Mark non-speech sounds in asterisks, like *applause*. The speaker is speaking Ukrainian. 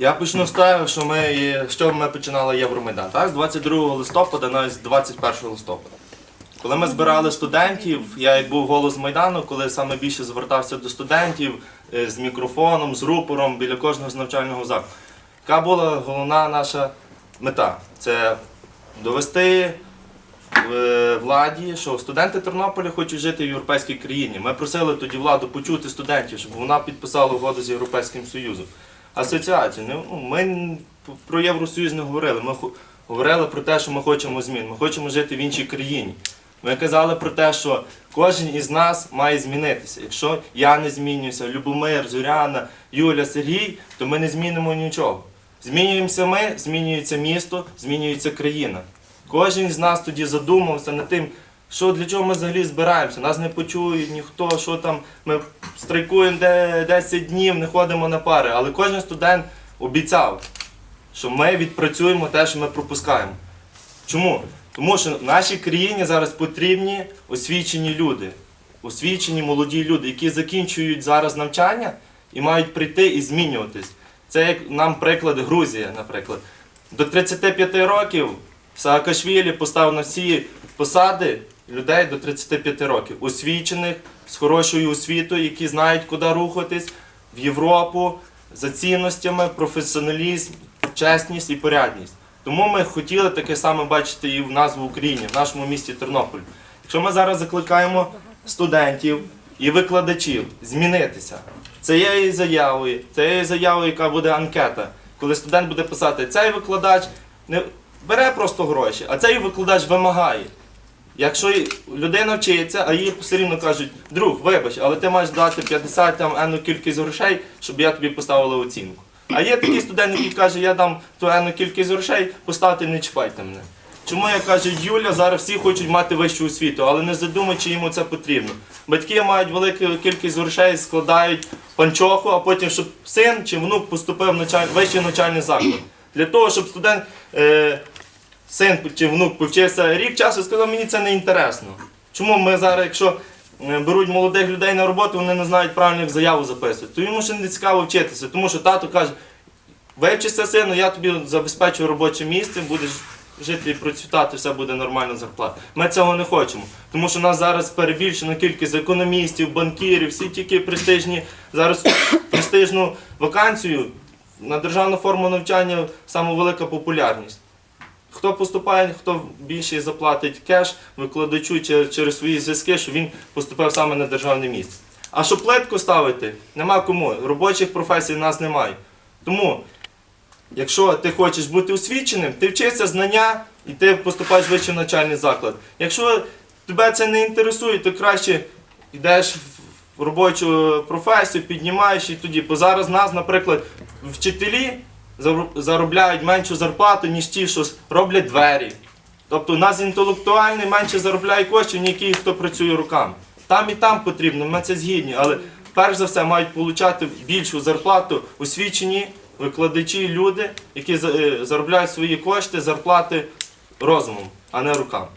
Я почну з того, що ми, що ми починали Євромайдан, так? З 22 листопада, навіть з 21 листопада. Коли ми збирали студентів, я як був голос Майдану, коли саме більше звертався до студентів е, з мікрофоном, з рупором біля кожного з навчального закладу. Яка була головна наша мета? Це довести е, владі, що студенти Тернополя хочуть жити в європейській країні. Ми просили тоді владу почути студентів, щоб вона підписала угоду з Європейським Союзом. Асоціацію. Ну, ми про Євросоюз не говорили. Ми говорили про те, що ми хочемо змін. Ми хочемо жити в іншій країні. Ми казали про те, що кожен із нас має змінитися. Якщо я не змінююся, Любомир, Зоряна, Юля, Сергій, то ми не змінимо нічого. Змінюємося ми, змінюється місто, змінюється країна. Кожен з нас тоді задумався над тим, що для чого ми взагалі збираємося. Нас не почують ніхто, що там ми страйкуємо 10 днів, не ходимо на пари. Але кожен студент обіцяв, що ми відпрацюємо те, що ми пропускаємо. Чому? Тому що в нашій країні зараз потрібні освічені люди, освічені молоді люди, які закінчують зараз навчання і мають прийти і змінюватись. Це як нам приклад Грузія, наприклад. До 35 років Саакашвілі поставив на всі посади людей до 35 років, освічених, з хорошою освітою, які знають, куди рухатись в Європу за цінностями, професіоналізм, чесність і порядність. Тому ми хотіли таке саме бачити і в нас в Україні, в нашому місті Тернополь. Якщо ми зараз закликаємо студентів і викладачів змінитися, це є і заявою, це є заявою, яка буде анкета. Коли студент буде писати, цей викладач не бере просто гроші, а цей викладач вимагає. Якщо людина вчиться, а їй все рівно кажуть, друг, вибач, але ти маєш дати 50 там енну кількість грошей, щоб я тобі поставила оцінку. А є такий студент, який каже, я дам ту енну кількість грошей, поставте, не чіпайте мене. Чому я кажу, Юля, зараз всі хочуть мати вищу освіту, але не задумай, чи йому це потрібно. Батьки мають велику кількість грошей, складають панчоху, а потім, щоб син чи внук поступив в навчаль... вищий навчальний заклад. Для того, щоб студент е, син чи внук повчився рік часу і сказав, мені це не інтересно. Чому ми зараз, якщо е, беруть молодих людей на роботу, вони не знають правильно як заяву записувати, то йому ще не цікаво вчитися, тому що тато каже, вивчися сину, я тобі забезпечу робоче місце, будеш жити і процвітати, все буде нормально зарплата. Ми цього не хочемо, тому що нас зараз перебільшена кількість економістів, банкірів, всі тільки престижні, зараз *coughs* престижну вакансію на державну форму навчання саме велика популярність. Хто поступає, хто більше заплатить кеш викладачу через свої зв'язки, що він поступив саме на державне місце. А щоб плитку ставити, нема кому. Робочих професій в нас немає. Тому, якщо ти хочеш бути освіченим, ти вчишся знання і ти поступаєш в вищий навчальний заклад. Якщо тебе це не інтересує, то краще йдеш в робочу професію, піднімаєш і тоді. Бо зараз нас, наприклад, вчителі заробляють меншу зарплату, ніж ті, що роблять двері. Тобто у нас інтелектуальний менше заробляє коштів, ніж ті, хто працює руками. Там і там потрібно, ми це згідні, але перш за все мають отримати більшу зарплату освічені викладачі, люди, які е, заробляють свої кошти, зарплати розумом, а не руками.